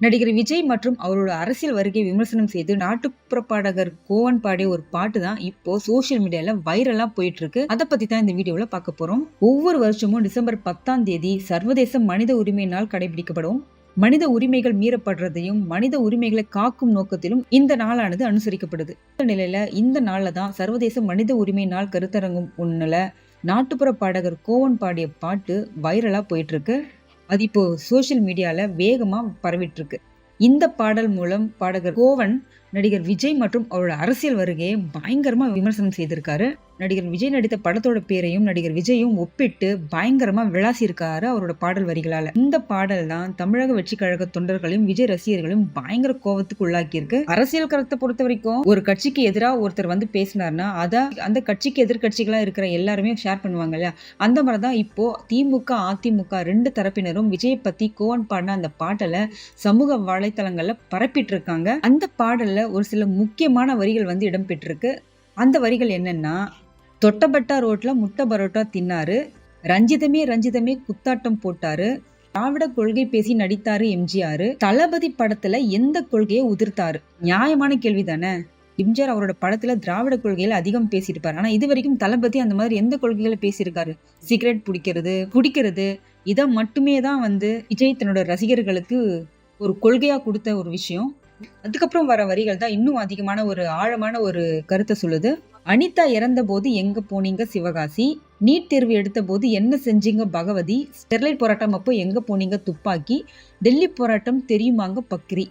நடிகர் விஜய் மற்றும் அவரோட அரசியல் வருகை விமர்சனம் செய்து நாட்டுப்புற பாடகர் கோவன் பாடிய ஒரு பாட்டு தான் இப்போ சோஷியல் மீடியால வைரலா போயிட்டு இருக்கு அதை பத்தி தான் இந்த வீடியோல பார்க்க போறோம். ஒவ்வொரு வருஷமும் டிசம்பர் பத்தாம் தேதி சர்வதேச மனித உரிமை நாள் கடைபிடிக்கப்படும். மனித உரிமைகள் மீறப்படுறதையும் மனித உரிமைகளை காக்கும் நோக்கத்திலும் இந்த நாளானது அனுசரிக்கப்படுது. இந்த நிலையில இந்த நாள்ல தான் சர்வதேச மனித உரிமை நாள் கருத்தரங்கும் ஒண்ணுல நாட்டுப்புற பாடகர் கோவன் பாடிய பாட்டு வைரலா போயிட்டு இருக்கு அது இப்போது சோஷியல் மீடியாவில் வேகமாக பரவிட்டுருக்கு இந்த பாடல் மூலம் பாடகர் கோவன் நடிகர் விஜய் மற்றும் அவரோட அரசியல் வருகையை பயங்கரமாக விமர்சனம் செய்திருக்காரு. நடிகர் விஜய் நடித்த படத்தோட பேரையும் நடிகர் விஜயும் ஒப்பிட்டு பயங்கரமாக விளாசியிருக்காரு அவரோட பாடல் வரிகளால். இந்த பாடல் தான் தமிழக வெற்றி கழக தொண்டர்களையும் விஜய் ரசிகர்களையும் பயங்கர கோபத்துக்கு உள்ளாக்கியிருக்கு. அரசியல் கருத்தை பொறுத்த வரைக்கும் ஒரு கட்சிக்கு எதிராக ஒருத்தர் வந்து பேசினார்னா அதை அந்த கட்சிக்கு எதிர்கட்சிகளாக இருக்கிற எல்லாருமே ஷேர் பண்ணுவாங்க இல்லையா? அந்த மாதிரி தான் இப்போ திமுக அதிமுக ரெண்டு தரப்பினரும் விஜய் பற்றி கோவன் பாடின அந்த பாட்டலை சமூக வலைத்தளங்கள்ல பரப்பிட்டு இருக்காங்க அந்த பாடல்ல ஒரு சில முக்கியமான வரிகள் வந்து இடம்பெற்றிருக்கு. அந்த வரிகள் என்னன்னா தொட்டபட்டா ரோட்ல முட்டை பரோட்டா தின்னாரு. ரஞ்சிதமே ரஞ்சிதமே குத்தாட்டம் போட்டாரு. திராவிட கொள்கை பேசி நடித்தாரு எம்ஜிஆர். தளபதி படத்துல எந்த கொள்கையை உதிர்த்தாரு? நியாயமான கேள்வி தானே எம்ஜிஆர் அவரோட படத்துல திராவிட கொள்கையில அதிகம் பேசியிருப்பாரு. ஆனா இது வரைக்கும் தளபதி அந்த மாதிரி எந்த கொள்கைகளை பேசியிருக்காரு? சிகரெட் பிடிக்கிறது குடிக்கிறது இதை மட்டுமே தான் வந்து விஜய் தன்னோட ரசிகர்களுக்கு ஒரு கொள்கையாக கொடுத்த ஒரு விஷயம். அதுக்கப்புறம் வர வரிகள் தான் இன்னும் அதிகமான ஒரு ஆழமான ஒரு கருத்தை சொல்லுது. அனிதா இறந்த போது எங்க போனீங்க சிவகாசி? நீட் தேர்வு எடுத்த போது என்ன செஞ்சீங்க பகவதி? ஸ்டெர்லைட் போராட்டம் அப்போ எங்க போனீங்க துப்பாக்கி? டெல்லி போராட்டம் தெரியுமாங்க பக்ரி?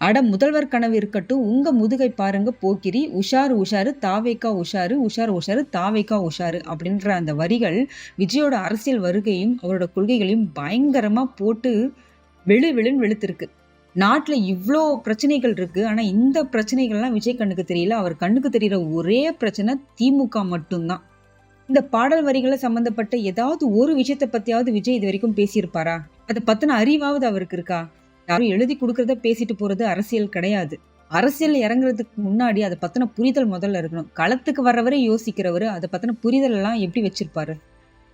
அட முதல்வர் கனவு இருக்கட்டும் உங்க முதுகை பாருங்க போக்கிரி. உஷாரு உஷாரு தாவேக்கா உஷாரு உஷார் உஷாரு தாவேக்கா உஷாரு அப்படின்ற அந்த வரிகள் விஜயோட அரசியல் வருகையும் அவரோட கொள்கைகளையும் பயங்கரமா போட்டு வெளு வெளுன்னு வெளுத்திருக்கு. நாட்டில் இவ்வளோ பிரச்சனைகள் இருக்குது ஆனால் இந்த பிரச்சனைகள்லாம் விஜய் கண்ணுக்கு தெரியல. அவர் கண்ணுக்கு தெரிகிற ஒரே பிரச்சனை திமுக மட்டும்தான். இந்த பாடல் வரிகளை சம்மந்தப்பட்ட ஏதாவது ஒரு விஷயத்தை பற்றியாவது விஜய் இது வரைக்கும் பேசியிருப்பாரா? அதை பற்றின அறிவாவது அவருக்கு இருக்கா? யாரும் எழுதி கொடுக்குறத பேசிட்டு போகிறது அரசியல் கிடையாது. அரசியல் இறங்குறதுக்கு முன்னாடி அதை பற்றின புரிதல் முதல்ல இருக்கணும். களத்துக்கு வர்றவரை யோசிக்கிறவர். அதை பற்றின புரிதல் எல்லாம் எப்படி வச்சிருப்பாரு?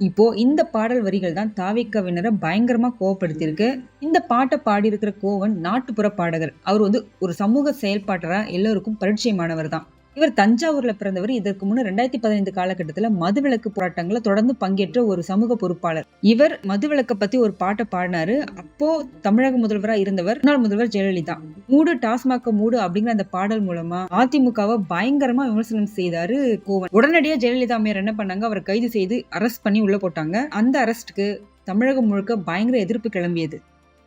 இப்போ இந்த பாடல் வரிகள் தான் தாவிக்கவினரை பயங்கரமா கோவப்படுத்தியிருக்கு. இந்த பாட்டை பாடியிருக்கிற கோவன் நாட்டுப்புற பாடகர். அவர் வந்து ஒரு சமூக செயல்பாட்டராக எல்லோருக்கும் பரிச்சயமானவர் தான். இவர் தஞ்சாவூர்ல பிறந்தவர். இதற்கு முன் ரெண்டாயிரத்தி பதினைந்து காலகட்டத்தில் மதுவிலக்கு போராட்டங்களை தொடர்ந்து பங்கேற்ற ஒரு சமூக பொறுப்பாளர். இவர் மதுவிலக்க பத்தி ஒரு பாட்டை பாடினாரு. அப்போ தமிழக முதல்வராக இருந்தவர் முன்னாள் முதல்வர் ஜெயலலிதா. மூடு டாஸ்மாக மூடு அப்படிங்கிற அந்த பாடல் மூலமா அதிமுகவை பயங்கரமா விமர்சனம் செய்தாரு கோவன். உடனடியாக ஜெயலலிதா அம்மையார் என்ன பண்ணாங்க? அவரை கைது செய்து அரெஸ்ட் பண்ணி உள்ள போட்டாங்க. அந்த அரெஸ்ட்டுக்கு தமிழகம் முழுக்க பயங்கர எதிர்ப்பு கிளம்பியது.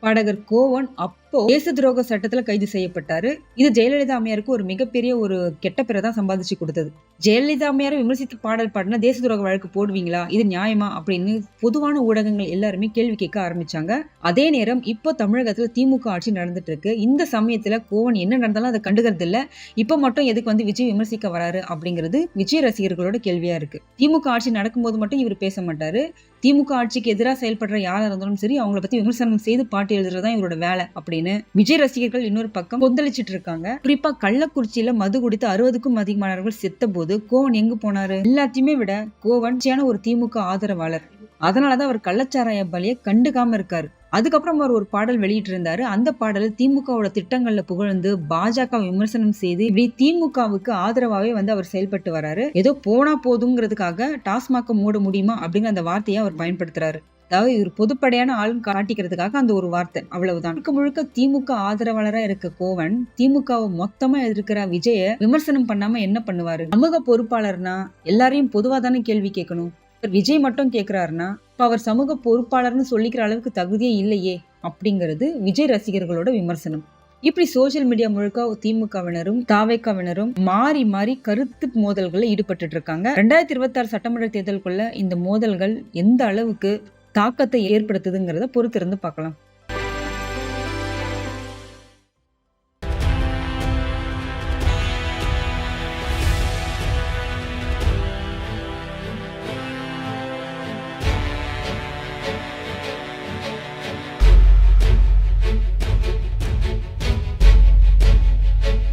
பாடகர் கோவன் அப்போ தேச துரோக சட்டத்துல கைது செய்யப்பட்டாரு. இது ஜெயலலிதா அம்மையாருக்கு ஒரு மிகப்பெரிய ஒரு கெட்ட பேரை தான் சம்பாதிச்சு கொடுத்தது. ஜெயலலிதா அம்மையாரை விமர்சித்து பாடல் பாடினா தேச துரோக வழக்கு போடுவீங்களா? இது நியாயமா? அப்படின்னு பொதுவான ஊடகங்கள் எல்லாருமே கேள்வி கேட்க ஆரம்பிச்சாங்க. அதே நேரம் இப்போ தமிழகத்துல திமுக ஆட்சி நடந்துட்டு இருக்கு இந்த சமயத்துல கோவன் என்ன நடந்தாலும் அதை கண்டுகிறது இல்ல இப்போ மட்டும் எதுக்கு வந்து விஜய் விமர்சிக்க வராரு அப்படிங்கிறது விஜய் ரசிகர்களோட கேள்வியா இருக்கு. திமுக ஆட்சி நடக்கும்போது மட்டும் இவர் பேச மாட்டாரு. திமுக ஆட்சிக்கு எதிராக செயல்படுற யாராக இருந்தாலும் சரி அவங்கள பத்தி விமர்சனம் செய்து பாட்டு எழுதுறதுதான் இவரோட வேலை அப்படின்னு விஜய் ரசிகர்கள் இன்னொரு பக்கம் கொந்தளிச்சிட்டு இருக்காங்க. குறிப்பா கள்ளக்குறிச்சியில மது குடித்து அறுபதுக்கும் அதிகமானவர்கள் செத்த போது கோவன் எங்கு போனாரு? எல்லாத்தையுமே விட கோவன் ஒரு திமுக ஆதரவாளர். அதனாலதான் அவர் கள்ளச்சாராய பலியை கண்டுக்காம இருக்காரு. அதுக்கப்புறம் அவர் ஒரு பாடல் வெளியிட்டு இருந்தாரு அந்த பாடல் திமுகவோட திட்டங்கள்ல புகழ்ந்து பாஜக விமர்சனம் செய்து இப்படி திமுகவுக்கு ஆதரவாவே வந்து அவர் செயல்பட்டு வராரு. ஏதோ போனா போதுங்கிறதுக்காக டாஸ்மாக மூட முடியுமா அப்படிங்கிற அந்த வார்த்தையை அவர் பயன்படுத்துறாரு. அதாவது இவர் பொதுப்படையான ஆளும் காட்டிக்கிறதுக்காக அந்த ஒரு வார்த்தை. அவ்வளவுதான். முழுக்க முழுக்க திமுக ஆதரவாளராக இருக்க கோவன் திமுகவை மொத்தமா எதிர்க்கிற விஜய விமர்சனம் பண்ணாம என்ன பண்ணுவாரு? சமூக பொறுப்பாளர்னா எல்லாரையும் பொதுவா தானே கேள்வி கேட்கணும். விஜய் மட்டும் கேட்கிறாருன்னா இப்போ அவர் சமூக பொறுப்பாளர்னு சொல்லிக்கிற அளவுக்கு தகுதியே இல்லையே அப்படிங்கிறது விஜய் ரசிகர்களோட விமர்சனம். இப்படி சோசியல் மீடியா முழுக்க திமுகவினரும் தாவேக்காவினரும் மாறி மாறி கருத்து மோதல்களில் ஈடுபட்டு இருக்காங்க. ரெண்டாயிரத்தி இருபத்தி ஆறு சட்டமன்ற தேர்தலுக்குள்ள இந்த மோதல்கள் எந்த அளவுக்கு தாக்கத்தை ஏற்படுத்துதுங்கிறத பொறுத்திருந்து பார்க்கலாம்.